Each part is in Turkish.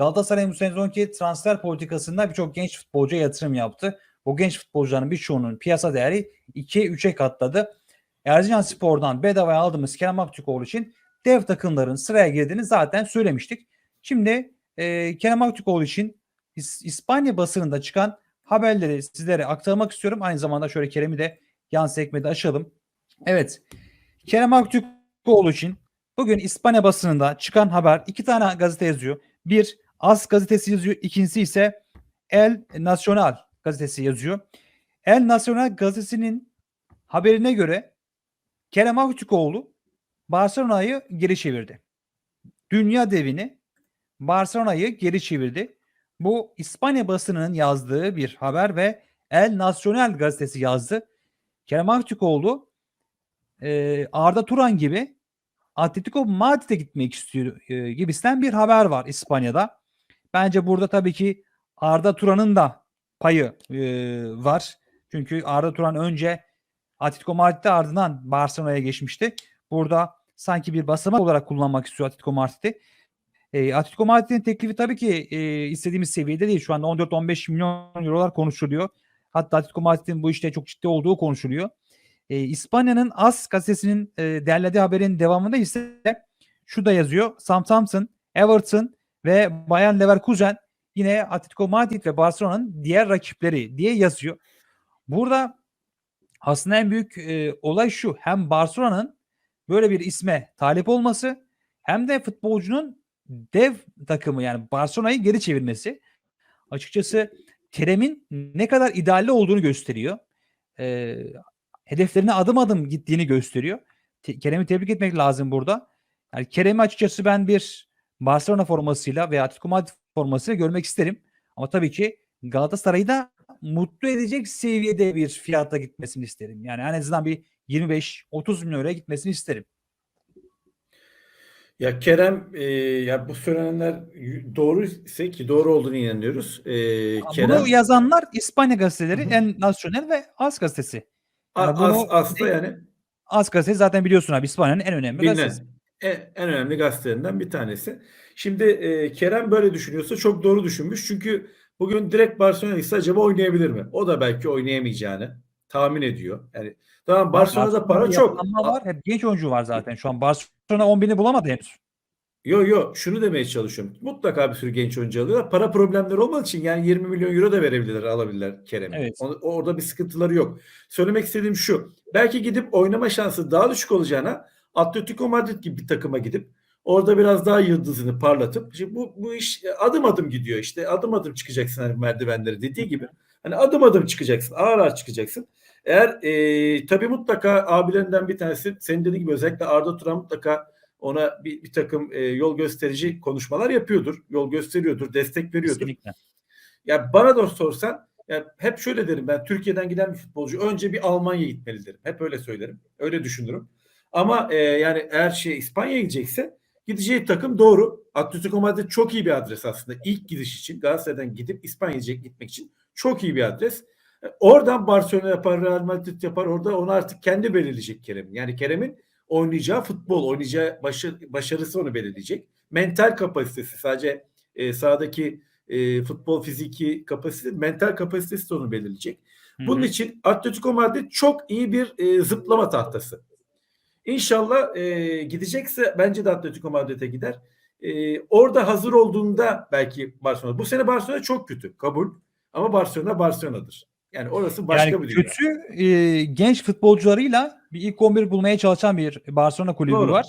Galatasaray bu sezonki transfer politikasında birçok genç futbolcuya yatırım yaptı. Bu genç futbolcuların birçoğunun piyasa değeri 2'ye 3'e katladı. Erzincan Spor'dan bedavaya aldığımız Kerem Aktürkoğlu için dev takımların sıraya girdiğini zaten söylemiştik. Şimdi e, Kerem Aktürkoğlu için İs- İspanya basınında çıkan haberleri sizlere aktarmak istiyorum. Aynı zamanda şöyle Kerem'i de yan sekmede açalım. Evet. Kerem Aktürkoğlu için bugün İspanya basınında çıkan haber iki tane gazete yazıyor. Bir As gazetesi yazıyor. İkincisi ise El Nacional gazetesi yazıyor. El Nacional gazetesinin haberine göre Kerem Aktürkoğlu Barcelona'yı geri çevirdi. Dünya devini Barcelona'yı geri çevirdi. Bu İspanya basınının yazdığı bir haber ve El Nacional gazetesi yazdı. Kerem Aktürkoğlu e, Arda Turan gibi Atletico Madrid'e gitmek istiyor e, gibisinden bir haber var İspanya'da. Bence burada tabii ki Arda Turan'ın da payı e, var. Çünkü Arda Turan önce Atletico Madrid'de ardından Barcelona'ya geçmişti. Burada sanki bir basamak olarak kullanmak istiyor Atletico Madrid'i. E, Atletico Madrid'in teklifi tabii ki e, istediğimiz seviyede değil. Şu anda 14-15 milyon eurolar konuşuluyor. Hatta Atletico Madrid'in bu işte çok ciddi olduğu konuşuluyor. E, İspanya'nın AS gazetesinin e, derlediği haberin devamında ise şu da yazıyor. Southampton, Everton ve Bayern Leverkusen yine Atletico Madrid ve Barcelona'nın diğer rakipleri diye yazıyor. Burada aslında en büyük e, olay şu. Hem Barcelona'nın böyle bir isme talip olması hem de futbolcunun dev takımı yani Barcelona'yı geri çevirmesi. Açıkçası Kerem'in ne kadar idealli olduğunu gösteriyor. E, hedeflerine adım adım gittiğini gösteriyor. Te- Kerem'i tebrik etmek lazım burada. Yani Kerem'i açıkçası ben bir Barcelona formasıyla veya Atletico Madrid formasıyla görmek isterim. Ama tabii ki Galatasaray'ı da mutlu edecek seviyede bir fiyata gitmesini isterim. Yani en azından bir 25-30 milyon liraya gitmesini isterim. Ya Kerem e, ya bu söylenenler doğru ise ki doğru olduğunu inanıyoruz. E, Kerem Bunu yazanlar İspanya gazeteleri, Hı hı. El Nacional ve AS gazetesi. yani bunu- as, aslında yani AS gazetesi zaten biliyorsun abi İspanya'nın en önemli bilinen gazetesi. En, en önemli gazetelerinden bir tanesi. Şimdi e, Kerem böyle düşünüyorsa çok doğru düşünmüş. Çünkü bugün direkt Barcelona ise acaba oynayabilir mi? O da belki oynayamayacağını tahmin ediyor. Yani tamam Barcelona'da para çok. var. Hep genç oyuncu var zaten. Şu an Barcelona 10 bini bulamadı henüz. Yo yo şunu demeye çalışıyorum. Mutlaka bir sürü genç oyuncu alıyorlar. Para problemleri olmadığı için yani 20 milyon euro da verebilirler, alabilirler Kerem'e. Evet. O- Orada bir sıkıntıları yok. Söylemek istediğim şu. Belki gidip oynama şansı daha düşük olacağına Atletico Madrid gibi bir takıma gidip orada biraz daha yıldızını parlatıp şimdi bu bu iş adım adım gidiyor işte. Adım adım çıkacaksın hani merdivenleri dediği gibi. Hani adım adım çıkacaksın. Ağır ağır çıkacaksın. Eğer e, tabii mutlaka abilerinden bir tanesi senin dediğin gibi özellikle Arda Turan mutlaka ona bir, bir takım e, yol gösterici konuşmalar yapıyordur. Yol gösteriyordur, destek veriyordur. Kesinlikle. Ya bana da sorsan ya hep şöyle derim ben Türkiye'den giden bir futbolcu önce bir Almanya'ya gitmeli derim. Hep öyle söylerim. Öyle düşünürüm. Ama e, yani eğer şey İspanya'ya gidecekse gideceği takım doğru. Atletico Madrid çok iyi bir adres aslında. İlk gidiş için Galatasaray'dan gidip İspanya'ya gitmek için çok iyi bir adres. E, Oradan Barcelona yapar, Real Madrid yapar. Orada onu artık kendi belirleyecek Kerem'in. Yani Kerem'in oynayacağı futbol, oynayacağı başarı, başarısı onu belirleyecek. Mental kapasitesi sadece e, sahadaki e, futbol fiziki kapasite, mental kapasitesi de onu belirleyecek. Bunun için Atletico Madrid çok iyi bir e, zıplama tahtası. İnşallah e, gidecekse bence de Atletico Madrid'e gider. E, orada hazır olduğunda belki Barcelona. Bu sene Barcelona çok kötü. Kabul. Ama Barcelona Barcelona'dır. Yani orası başka yani bir dünya. kötü e, genç futbolcularıyla bir ilk 11 bulmaya çalışan bir Barcelona kulübü Doğru. var.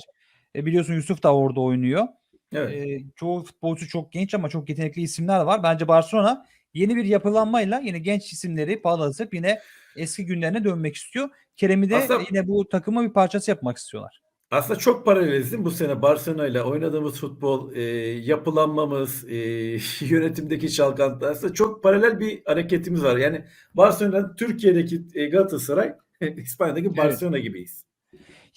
E, biliyorsun Yusuf da orada oynuyor. Evet. E, çoğu futbolcu çok genç ama çok yetenekli isimler var. Bence Barcelona yeni bir yapılanmayla yine genç isimleri parlatıp yine eski günlerine dönmek istiyor. Kerem'i de Aslında- yine bu takıma bir parçası yapmak istiyorlar. Aslında çok paraleliz değil mi? Bu sene Barcelona ile oynadığımız futbol, e, yapılanmamız, e, yönetimdeki çalkantılar aslında çok paralel bir hareketimiz var. Yani Barcelona Türkiye'deki e, Galatasaray, İspanya'daki Barcelona gibiyiz.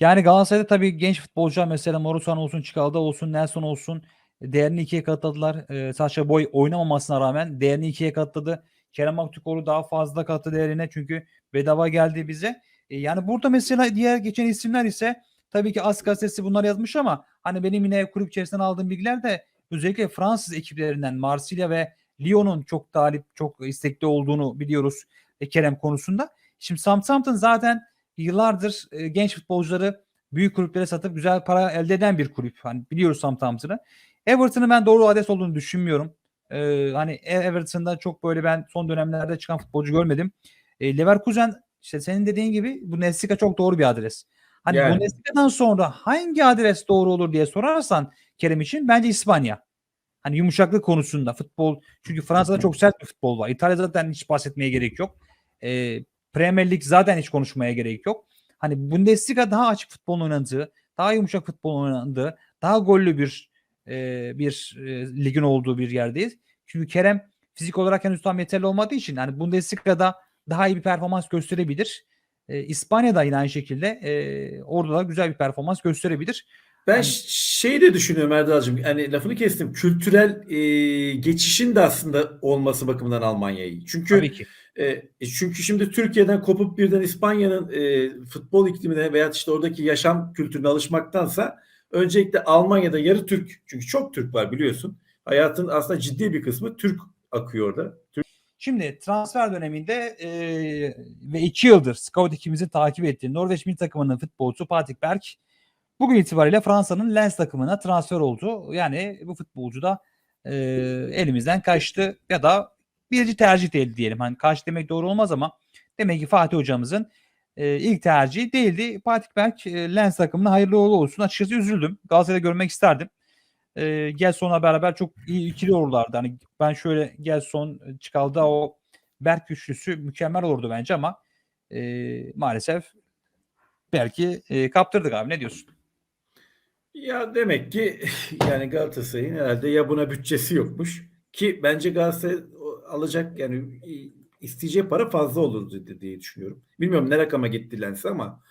Yani Galatasaray'da tabii genç futbolcular mesela Morusan olsun, Çikalda olsun, Nelson olsun değerini ikiye katladılar. Ee, Sacha Boy oynamamasına rağmen değerini ikiye katladı. Kerem Aktürkoğlu daha fazla kattı değerine çünkü bedava geldi bize. E, yani burada mesela diğer geçen isimler ise tabii ki As gazetesi bunlar yazmış ama hani benim yine kulüp içerisinden aldığım bilgiler de özellikle Fransız ekiplerinden Marsilya ve Lyon'un çok talip, çok istekli olduğunu biliyoruz e, Kerem konusunda. Şimdi Southampton zaten yıllardır e, genç futbolcuları büyük kulüplere satıp güzel para elde eden bir kulüp. Hani biliyoruz Southampton'ı. Everton'ın ben doğru adres olduğunu düşünmüyorum. Ee, hani Everton'da çok böyle ben son dönemlerde çıkan futbolcu görmedim. E, Leverkusen işte senin dediğin gibi Bundesliga çok doğru bir adres. Hani Yani. Bundesliga'dan sonra hangi adres doğru olur diye sorarsan Kerem için bence İspanya. Hani yumuşaklık konusunda futbol çünkü Fransa'da çok sert bir futbol var. İtalya zaten hiç bahsetmeye gerek yok. E, Premier Lig zaten hiç konuşmaya gerek yok. Hani Bundesliga daha açık futbolun oynandığı, daha yumuşak futbolun oynandığı, daha gollü bir e, bir e, ligin olduğu bir yerdeyiz. Çünkü Kerem fizik olarak henüz tam yeterli olmadığı için hani Bundesliga'da daha iyi bir performans gösterebilir. E, İspanya'da yine aynı şekilde e, orada da güzel bir performans gösterebilir. Ben Hani- ş- şeyi de düşünüyorum Erdal'cığım. Hani lafını kestim. Kültürel e, geçişin de aslında olması bakımından Almanya'yı. Çünkü Tabii ki. E, çünkü şimdi Türkiye'den kopup birden İspanya'nın e, futbol iklimine veya işte oradaki yaşam kültürüne alışmaktansa öncelikle Almanya'da yarı Türk çünkü çok Türk var biliyorsun. Hayatın aslında ciddi bir kısmı Türk akıyor orada. Türk Şimdi transfer döneminde e, ve iki yıldır scout ekibimizin takip ettiği Norveç milli takımının futbolcusu Patrick Berg bugün itibariyle Fransa'nın Lens takımına transfer oldu. Yani bu futbolcu da e, elimizden kaçtı ya da birinci tercih değil diyelim. Hani kaç demek doğru olmaz ama demek ki Fatih hocamızın e, ilk tercihi değildi. Patrick Berg e, Lens takımına hayırlı uğurlu olsun. Açıkçası üzüldüm. Galatasaray'da görmek isterdim. E, Gelson'la beraber çok iyi ikili olurlardı. Hani ben şöyle Gelson çıkaldı o Berk üçlüsü mükemmel olurdu bence ama e, maalesef belki e, kaptırdık abi ne diyorsun? Ya demek ki yani Galatasaray'ın herhalde ya buna bütçesi yokmuş ki bence Galatasaray alacak yani isteyeceği para fazla olurdu di- diye düşünüyorum. Bilmiyorum ne rakama gitti Lens ama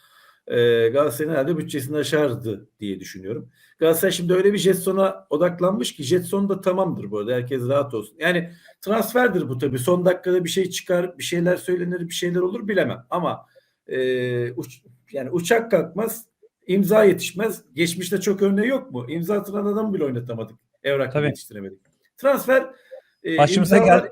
e, Galatasaray'ın herhalde bütçesini aşardı diye düşünüyorum. Galatasaray şimdi öyle bir Jetson'a odaklanmış ki Jetson da tamamdır bu arada herkes rahat olsun. Yani transferdir bu tabii son dakikada bir şey çıkar bir şeyler söylenir bir şeyler olur bilemem ama e, uç, yani uçak kalkmaz İmza yetişmez. Geçmişte çok örneği yok mu? İmza atılan adamı bile oynatamadık. Evrak yetiştiremedik. Transfer e, Başımıza imzalar- geldi.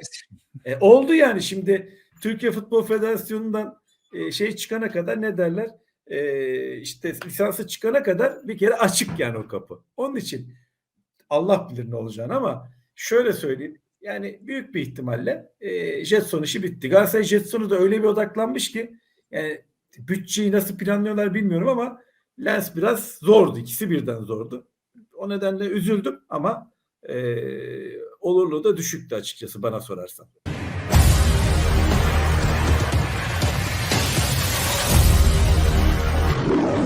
e, oldu yani şimdi Türkiye Futbol Federasyonu'ndan e, şey çıkana kadar ne derler? E, işte lisansı çıkana kadar bir kere açık yani o kapı. Onun için Allah bilir ne olacağını ama şöyle söyleyeyim. Yani büyük bir ihtimalle e, Jetson işi bitti. Galatasaray Jetson'u da öyle bir odaklanmış ki yani bütçeyi nasıl planlıyorlar bilmiyorum ama Lens biraz zordu. İkisi birden zordu. O nedenle üzüldüm ama e, olurluğu da düşüktü açıkçası bana sorarsan.